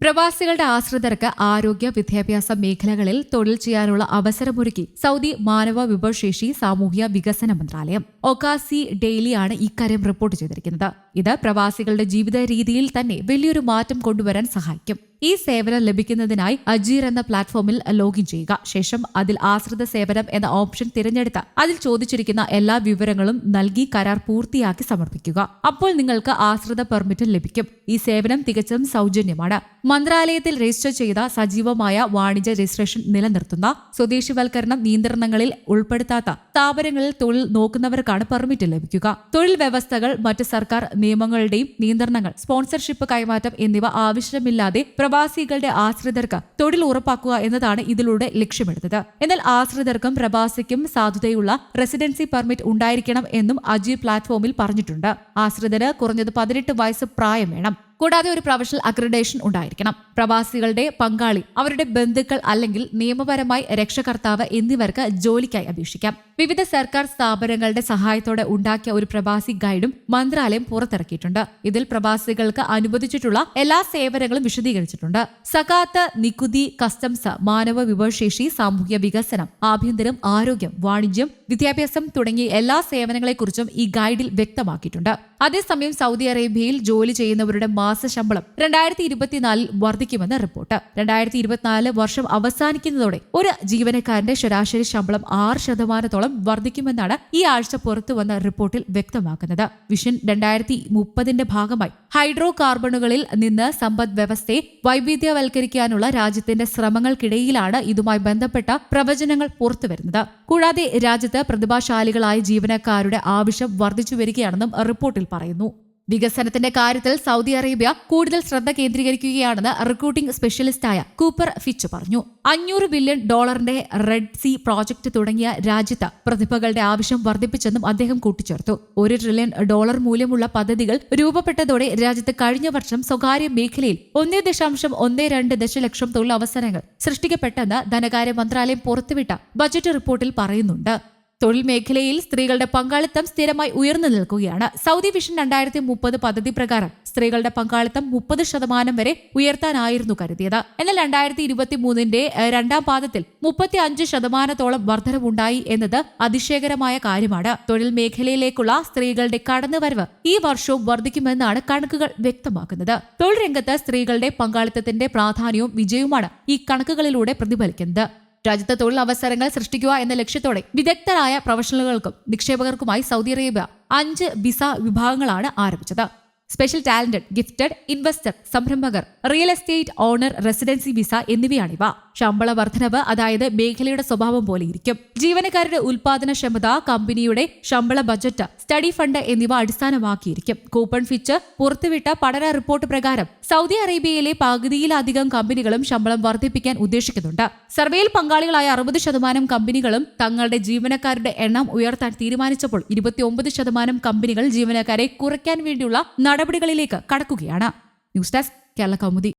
പ്രവാസികളുടെ ആശ്രിതർക്ക് ആരോഗ്യ വിദ്യാഭ്യാസ മേഖലകളിൽ തൊഴിൽ ചെയ്യാനുള്ള അവസരമൊരുക്കി സൗദി മാനവ വിഭവശേഷി സാമൂഹ്യ വികസന മന്ത്രാലയം ഒക്കാസി ഡെയിലിയാണ് ഇക്കാര്യം റിപ്പോർട്ട് ചെയ്തിരിക്കുന്നത്. ഇത് പ്രവാസികളുടെ ജീവിത രീതിയിൽ തന്നെ വലിയൊരു മാറ്റം കൊണ്ടുവരാൻ സഹായിക്കും. ഈ സേവനം ലഭിക്കുന്നതിനായി അജീർ എന്ന പ്ലാറ്റ്ഫോമിൽ ലോഗിൻ ചെയ്യുക. ശേഷം അതിൽ ആശ്രിത സേവനം എന്ന ഓപ്ഷൻ തിരഞ്ഞെടുത്ത് അതിൽ ചോദിച്ചിരിക്കുന്ന എല്ലാ വിവരങ്ങളും നൽകി കരാർ പൂർത്തിയാക്കി സമർപ്പിക്കുക. അപ്പോൾ നിങ്ങൾക്ക് ആശ്രിത പെർമിറ്റ് ലഭിക്കും. ഈ സേവനം തികച്ചും സൗജന്യമാണ്. മന്ത്രാലയത്തിൽ രജിസ്റ്റർ ചെയ്ത സജീവമായ വാണിജ്യ രജിസ്ട്രേഷൻ നിലനിർത്തുന്ന സ്വദേശിവൽക്കരണം നിയന്ത്രണങ്ങളിൽ ഉൾപ്പെടുത്താത്ത സ്ഥാപനങ്ങളിൽ തൊഴിൽ നോക്കുന്നവർക്കാണ് പെർമിറ്റ് ലഭിക്കുക. തൊഴിൽ വ്യവസ്ഥകൾ മറ്റ് സർക്കാർ നിയമങ്ങളുടെയും നിയന്ത്രണങ്ങൾ സ്പോൺസർഷിപ്പ് കൈമാറ്റം എന്നിവ ആവശ്യമില്ലാതെ പ്രവാസികളുടെ ആശ്രിതർക്ക് തൊഴിൽ ഉറപ്പാക്കുക എന്നതാണ് ഇതിലൂടെ ലക്ഷ്യമിടുന്നത്. എന്നാൽ ആശ്രിതർക്കും പ്രവാസിക്കും സാധുതയുള്ള റെസിഡൻസി പെർമിറ്റ് ഉണ്ടായിരിക്കണം എന്നും അജി പ്ലാറ്റ്ഫോമിൽ പറഞ്ഞിട്ടുണ്ട്. ആശ്രിതന് കുറഞ്ഞത് പതിനെട്ട് വയസ്സ് പ്രായം വേണം. കൂടാതെ ഒരു പ്രൊഫഷണൽ അക്രഡേഷൻ ഉണ്ടായിരിക്കണം. പ്രവാസികളുടെ പങ്കാളി അവരുടെ ബന്ധുക്കൾ അല്ലെങ്കിൽ നിയമപരമായി രക്ഷകർത്താവ് എന്നിവർക്ക് ജോലിക്കായി അപേക്ഷിക്കാം. വിവിധ സർക്കാർ സ്ഥാപനങ്ങളുടെ സഹായത്തോടെ ഉണ്ടാക്കിയ ഒരു പ്രവാസി ഗൈഡും മന്ത്രാലയം പുറത്തിറക്കിയിട്ടുണ്ട്. ഇതിൽ പ്രവാസികൾക്ക് അനുവദിച്ചിട്ടുള്ള എല്ലാ സേവനങ്ങളും വിശദീകരിച്ചിട്ടുണ്ട്. സകാത്ത് നികുതി കസ്റ്റംസ് മാനവ വിഭവശേഷി സാമൂഹ്യ വികസനം ആഭ്യന്തരം ആരോഗ്യം വാണിജ്യം വിദ്യാഭ്യാസം തുടങ്ങിയ എല്ലാ സേവനങ്ങളെക്കുറിച്ചും ഈ ഗൈഡിൽ വ്യക്തമാക്കിയിട്ടുണ്ട്. അതേസമയം സൗദി അറേബ്യയിൽ ജോലി ചെയ്യുന്നവരുടെ മാസശമ്പളം രണ്ടായിരത്തി ഇരുപത്തിനാലിൽ വർദ്ധിക്കുമെന്ന് റിപ്പോർട്ട്. രണ്ടായിരത്തി ഇരുപത്തിനാല് വർഷം അവസാനിക്കുന്നതോടെ ഒരു ജീവനക്കാരന്റെ ശരാശരി ശമ്പളം ആറ് ശതമാനത്തോളം വർദ്ധിക്കുമെന്നാണ് ഈ ആഴ്ച പുറത്തു വന്ന റിപ്പോർട്ടിൽ വ്യക്തമാക്കുന്നത്. വിഷൻ രണ്ടായിരത്തി മുപ്പതിന്റെ ഭാഗമായി ഹൈഡ്രോ കാർബണുകളിൽ നിന്ന് സമ്പദ് വ്യവസ്ഥയെ വൈവിധ്യവൽക്കരിക്കാനുള്ള രാജ്യത്തിന്റെ ശ്രമങ്ങൾക്കിടയിലാണ് ഇതുമായി ബന്ധപ്പെട്ട പ്രവചനങ്ങൾ പുറത്തുവരുന്നത്. കൂടാതെ രാജ്യത്ത് പ്രതിഭാശാലികളായ ജീവനക്കാരുടെ ആവശ്യം വർദ്ധിച്ചു വരികയാണെന്നും റിപ്പോർട്ടിൽ പറയുന്നു. വികസനത്തിന്റെ കാര്യത്തിൽ സൗദി അറേബ്യ കൂടുതൽ ശ്രദ്ധ കേന്ദ്രീകരിക്കുകയാണെന്ന് റിക്രൂട്ടിംഗ് സ്പെഷ്യലിസ്റ്റായ കൂപ്പർ ഫിച്ച് പറഞ്ഞു. അഞ്ഞൂറ് ബില്യൺ ഡോളറിന്റെ റെഡ് സി പ്രോജക്ട് തുടങ്ങിയ രാജ്യത്ത് പ്രതിഭകളുടെ ആവശ്യം വർദ്ധിപ്പിച്ചെന്നും അദ്ദേഹം കൂട്ടിച്ചേർത്തു. ഒരു ട്രില്യൺ ഡോളർ മൂല്യമുള്ള പദ്ധതികൾ രൂപപ്പെട്ടതോടെ രാജ്യത്ത് കഴിഞ്ഞ വർഷം സ്വകാര്യ മേഖലയിൽ ഒന്നേ ദശാംശം ഒന്നേ രണ്ട് ദശലക്ഷം തൊഴിലവസരങ്ങൾ സൃഷ്ടിക്കപ്പെട്ടെന്ന് ധനകാര്യ മന്ത്രാലയം പുറത്തുവിട്ട ബജറ്റ് റിപ്പോർട്ടിൽ പറയുന്നുണ്ട്. തൊഴിൽ മേഖലയിൽ സ്ത്രീകളുടെ പങ്കാളിത്തം സ്ഥിരമായി ഉയർന്നു നിൽക്കുകയാണ്. സൗദി വിഷൻ രണ്ടായിരത്തി മുപ്പത് പദ്ധതി പ്രകാരം സ്ത്രീകളുടെ പങ്കാളിത്തം മുപ്പത് ശതമാനം വരെ ഉയർത്താനായിരുന്നു കരുതിയത്. എന്നാൽ രണ്ടായിരത്തി ഇരുപത്തി മൂന്നിന്റെ രണ്ടാം പാദത്തിൽ മുപ്പത്തി അഞ്ച് ശതമാനത്തോളം വർധനവുണ്ടായി എന്നത് അതിശയകരമായ കാര്യമാണ്. തൊഴിൽ മേഖലയിലേക്കുള്ള സ്ത്രീകളുടെ കടന്നുവരവ് ഈ വർഷവും വർദ്ധിക്കുമെന്നാണ് കണക്കുകൾ വ്യക്തമാക്കുന്നത്. തൊഴിൽ രംഗത്ത് സ്ത്രീകളുടെ പങ്കാളിത്തത്തിന്റെ പ്രാധാന്യവും വിജയവുമാണ് ഈ കണക്കുകളിലൂടെ പ്രതിഫലിക്കുന്നത്. രാജ്യത്ത് തൊഴിൽ അവസരങ്ങൾ സൃഷ്ടിക്കുക എന്ന ലക്ഷ്യത്തോടെ വിദഗ്ധരായ പ്രൊഫഷണലുകൾക്കും നിക്ഷേപകർക്കുമായി സൗദി അറേബ്യ അഞ്ച് വിസ വിഭാഗങ്ങളാണ് ആരംഭിച്ചത്. സ്പെഷ്യൽ ടാലന്റഡ് ഗിഫ്റ്റഡ് ഇൻവെസ്റ്റർ സംരംഭകർ real estate owner residency visa എന്നിവയാണിവ. ശമ്പള വർധനവ് അതായത് മേഖലയുടെ സ്വഭാവം പോലെ ഇരിക്കും. ജീവനക്കാരുടെ ഉൽപാദനക്ഷമത കമ്പനിയുടെ ശമ്പള ബജറ്റ് സ്റ്റഡി ഫണ്ട് എന്നിവ അടിസ്ഥാനമാക്കിയിരിക്കും. കൂപ്പൺ ഫിച്ച് പുറത്തുവിട്ട പഠന റിപ്പോർട്ട് പ്രകാരം സൗദി അറേബ്യയിലെ പകുതിയിലധികം കമ്പനികളും ശമ്പളം വർദ്ധിപ്പിക്കാൻ ഉദ്ദേശിക്കുന്നുണ്ട്. സർവേയിൽ പങ്കാളികളായ അറുപത് ശതമാനം കമ്പനികളും തങ്ങളുടെ ജീവനക്കാരുടെ എണ്ണം ഉയർത്താൻ തീരുമാനിച്ചപ്പോൾ ഇരുപത്തിയൊമ്പത് ശതമാനം കമ്പനികൾ ജീവനക്കാരെ കുറയ്ക്കാൻ വേണ്ടിയുള്ള നടപടികളിലേക്ക് കടക്കുകയാണ്. News desk Kerala Kaumudi.